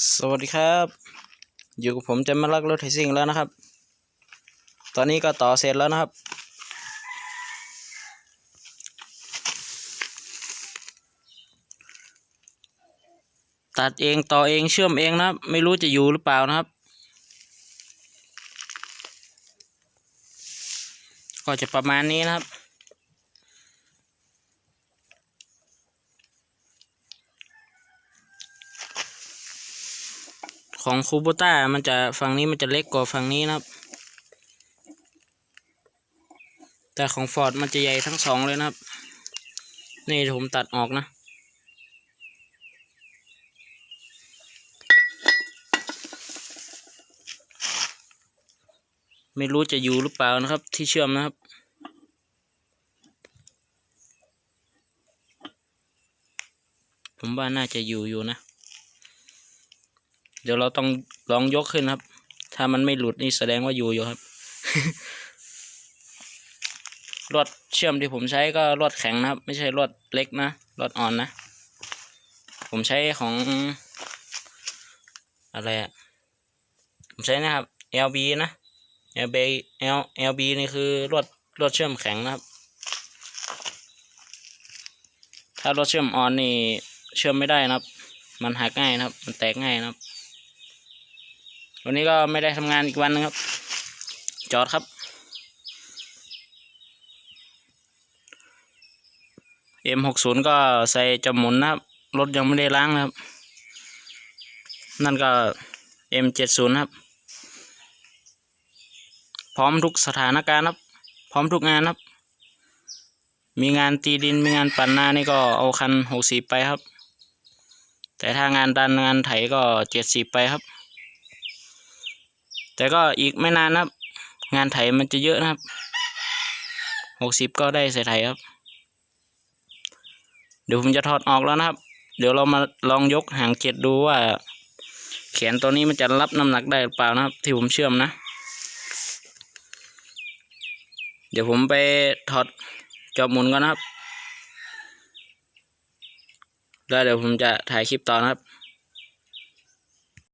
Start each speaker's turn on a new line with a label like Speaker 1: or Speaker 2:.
Speaker 1: สวัสดีครับ อยู่กับผมจะมาลักรถไถซิ่งแล้วนะครับ ตอนนี้ก็ต่อเสร็จแล้วนะครับ ตัดเองต่อเองเชื่อมเองนะครับ ไม่รู้จะอยู่หรือเปล่านะครับ ก็จะประมาณนี้นะครับ ของคูโบต้ามันจะฝั่งนี้มันจะเล็กกว่าฝั่งนี้นะครับ แต่ของฟอร์ดมันจะใหญ่ทั้งสองเลยนะครับ นี่ผมตัดออกนะ ไม่รู้จะอยู่หรือเปล่านะครับ ที่เชื่อมนะครับผมว่าน่าจะอยู่อยู่นะ เดี๋ยวเราต้องลองยกขึ้นครับ ถ้ามันไม่หลุดนี่แสดงว่าอยู่อยู่ครับรวดเชื่อมที่ผมใช้ก็รวดแข็งนะครับ ไม่ใช่รวดเล็กนะรวดอ่อนนะ ผมใช้ของ อะไรอะผมใช้นะครับ LB นะ LB L LB นี่คือรวดรวดเชื่อมแข็งนะครับ ถ้ารวดเชื่อมอ่อนนี่เชื่อมไม่ได้นะครับ มันหักง่ายนะครับ มันแตกง่ายนะครับ วันนี้ก็ไม่ได้ทำงานอีกวันนึงครับ จอดครับ M60 ก็ใส่จมุนนะครับ รถยังไม่ได้ล้างนะครับ นั่นก็ M70 ครับ พร้อมทุกสถานการณ์ครับ พร้อมทุกงานครับ มีงานตีดินมีงานปั่นนานี่ก็เอาคันหกสิบไปครับ แต่ถ้างานดันงานไถก็เจ็ดสิบไปครับ แต่ก็อีกไม่นานนะครับ งานไถมันจะเยอะนะครับหกสิบก็ได้ใส่ไถครับ เดี๋ยวผมจะถอดออกแล้วนะครับ เดี๋ยวเรามาลองยกหางเจ็ดดูว่า แขนตัวนี้มันจะรับน้ำหนักได้หรือเปล่านะครับ ที่ผมเชื่อมนะ เดี๋ยวผมไปถอดจอบหมุนก่อนนะครับ แล้วเดี๋ยวผมจะถ่ายคลิปต่อนะครับ